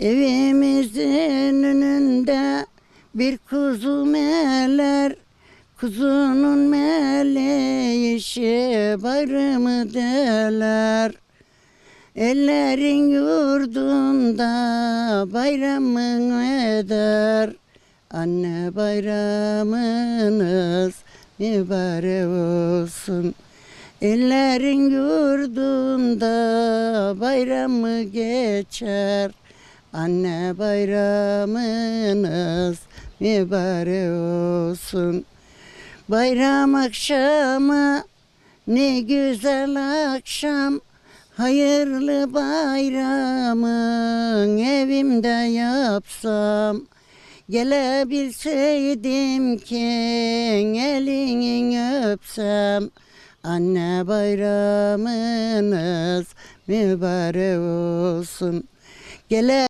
Evimizin önünde bir kuzu meler. Kuzunun meleyişi bayramı derler Ellerin yurdunda bayramın eder. Anne bayramınız mübarek olsun. Ellerin yurdunda bayramı geçer Anne bayramınız mübarek olsun. Bayram akşamı ne güzel akşam. Hayırlı bayramın evimde yapsam. Gelebilseydim ki elini öpsem. Anne bayramınız mübarek olsun. Gele